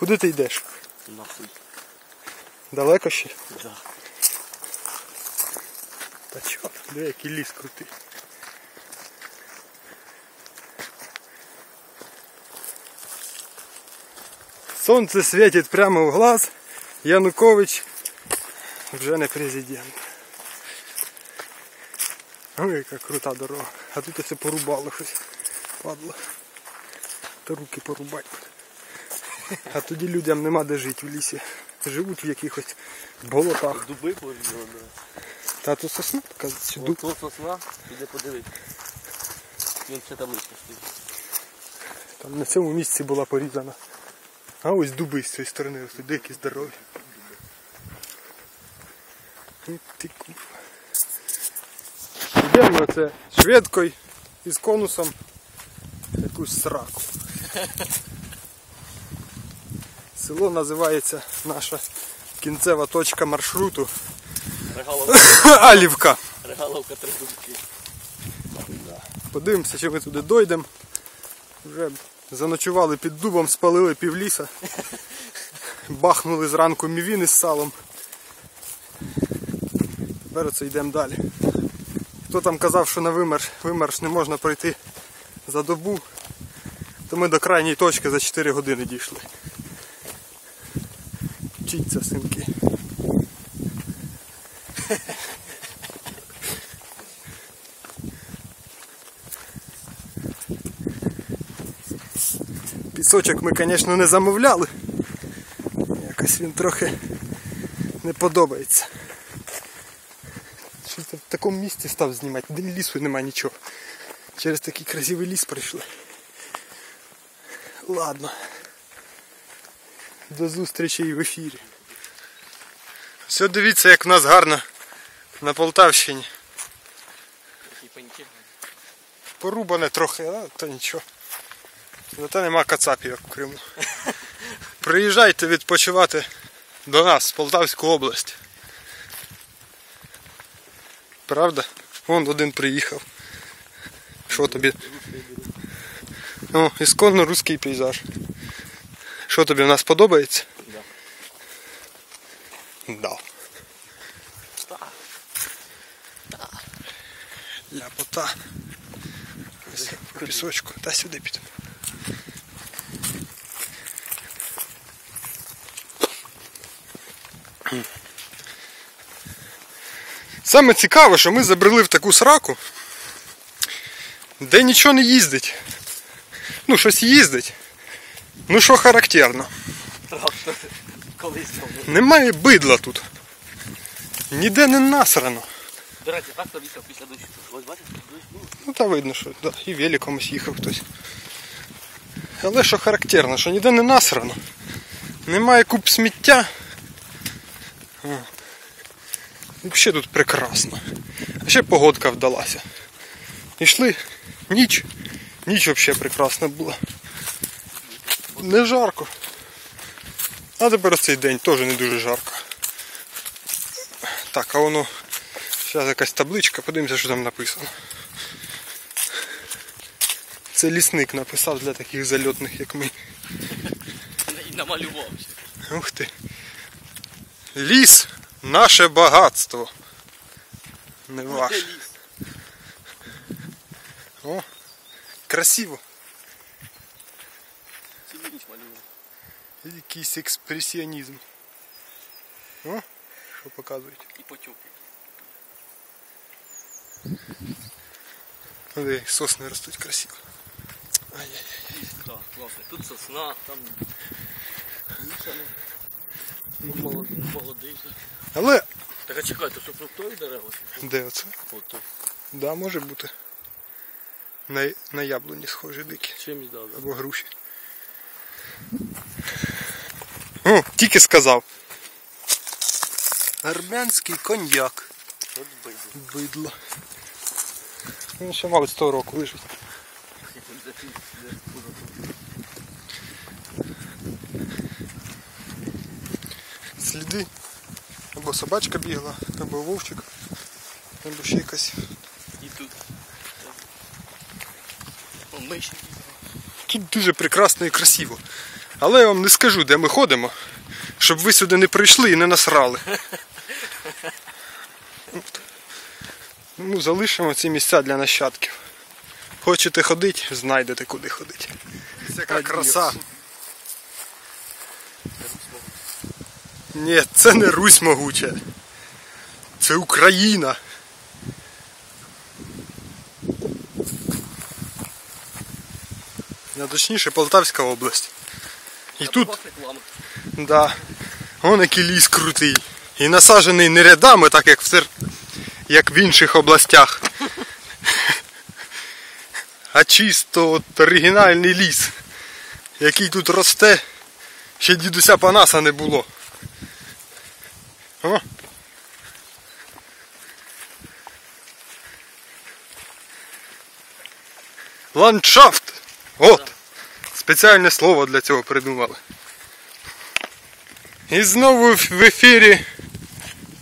Куди ти йдеш? Нахуй. Далеко ще? Да. Та чо? Де який ліс крутий. Сонце світить прямо в глаз. Янукович вже не президент. Ой, яка крута дорога. А тут все порубало щось. Падло. Та руки порубать. А тоді людям нема де жити в лісі. Живуть в якихось болотах. Дуби порізали. Та тут сосна така сюди. Ото сосна, іди подивись. Він ще там лише стоїть. Там на цьому місці була порізана. А ось дуби з цієї сторони ростуть, деякі здорові. І ти курва. Йдемо ми оце шведкою із конусом якусь сраку. Село називається наша кінцева точка маршруту Регаловка, Алівка. регаловка три дубки. Подивимося, чи ми туди дойдемо. Вже заночували під дубом, спалили півліса. Бахнули зранку мівіни з салом. Тепер оце йдемо далі. Хто там казав, що на вимерш, вимерш не можна пройти за добу, то ми до крайньої точки за 4 години дійшли. Вчіться, синки. Пісочок ми, звісно, не замовляли. Якось він трохи не подобається. Що це в такому місці став знімати? Де лісу нема нічого. Через такий красивий ліс прийшли. Ладно. До зустрічі в ефірі. Все дивіться, як в нас гарно на Полтавщині. Порубане трохи, а то нічого. Зате нема кацапів, як в Криму. Приїжджайте відпочивати до нас, в Полтавську область. Правда? Вон один приїхав. Що тобі? О, ісконно русський пейзаж. Що тобі в нас подобається? Да. Да. Ляпота. Ось по пісочку. Та сюди підемо. Саме цікаве, що ми забрели в таку сраку, де нічого не їздить. Ну, щось їздить. Ну що характерно. Трактор. Колись. Немає бидла тут. Ніде не насрано. До речі, трактор їхав після дощу. Ось бачиш. Ну та видно, що да, і великомусь їхав хтось. Але що характерно, що ніде не насрано. Немає куб сміття. Взагалі тут прекрасно. А ще погодка вдалася. Ішли ніч. Ніч взагалі прекрасна була. Не жарко. А тепер цей день теж не дуже жарко. Так, а воно. Зараз якась табличка, подивимося, що там написано. Це лісник написав для таких зальотних, як ми. І намалювався. Ух ти. Ліс наше багатство. Не Де ваше. О, красиво. Цілу. Якийсь експресіонізм. О, що показують. І потюк. Ну, сосни ростуть красиво. Ай-яй-яй. Так, класно. Тут сосна, там. Ну, молодий. Але Так а чекай, що фруктові дерева? де оце? Ото. Да, може бути. На, на яблуні схожі дикі. Чимось дав, да? Або груші. О, тільки сказав. Армянський коньяк. От бидло. Бидло. Він ще, мабуть, 100 року лежить. Сліди. Або собачка бігла, або вовчик, або ще якась. І тут. О, миші. Тут дуже прекрасно і красиво. Але я вам не скажу, де ми ходимо, щоб ви сюди не прийшли і не насрали. Ну, залишимо ці місця для нащадків. Хочете ходити, знайдете куди ходити. Яка краса. Ні, це не Русь могуча. Це Україна. А точніше Полтавська область. І тут, да, вон який ліс крутий. І насаджений не рядами, так як в, тер... як в інших областях. А чисто от оригінальний ліс, який тут росте, ще дідуся Панаса не було. О. Ландшафт! От! Спеціальне слово для цього придумали. І знову в ефірі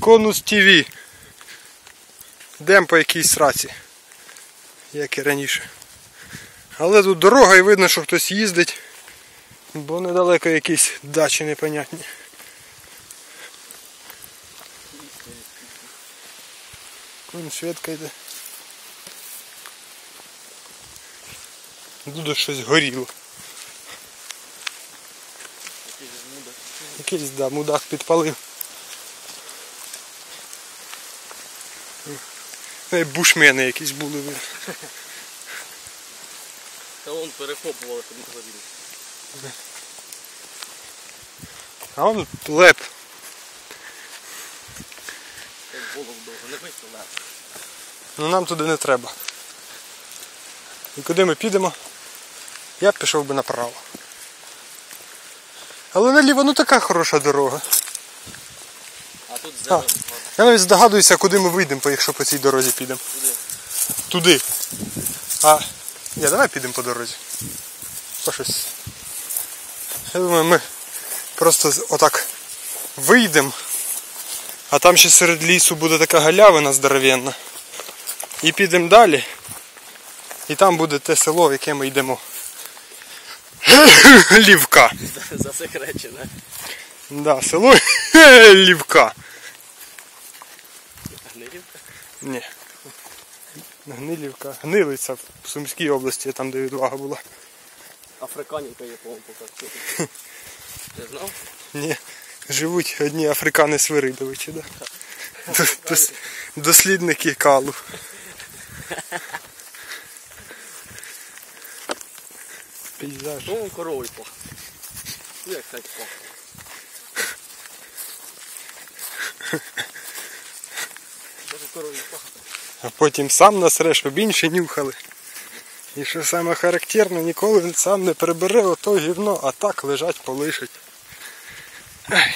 Конус ТВ. Йдемо по якійсь сраці, як і раніше. Але тут дорога і видно, що хтось їздить, бо недалеко якісь дачі непонятні. Вон шведка йде. Тут щось горіло. Якийсь мудак. Якийсь да, мудак підпалив. Бушмени якісь були. Та вон перекопували, щоб не горіли. А он леп. Голову довго не виставляв. Ну нам туди не треба. І куди ми підемо? Я б пішов би направо. Але наліво ну така хороша дорога. А тут А, зелень. я навіть здогадуюся, куди ми вийдемо, якщо по цій дорозі підемо. Туди. Туди. А. Ні, давай підемо по дорозі. По щось. Я думаю, ми просто отак вийдемо, а там ще серед лісу буде така галявина здоровенна. І підемо далі. І там буде те село, в яке ми йдемо. Лівка. Засекречене. Да, село Лівка. Гнилів. Ні. Гнилівка. Гнилиця в Сумській області, там де відвага була. Африканівка є, по-моєму, поки. Ти знав? Ні. Живуть одні африкани Свиридовичі, да? Дос- дос- Дослідники калу. Пейзаж. Ну, коровий. Ну, як так пахне. Може пахне. А потім сам насре, щоб інші нюхали. І що саме характерно, ніколи він сам не прибере ото гівно, а так лежать полишить. Ай.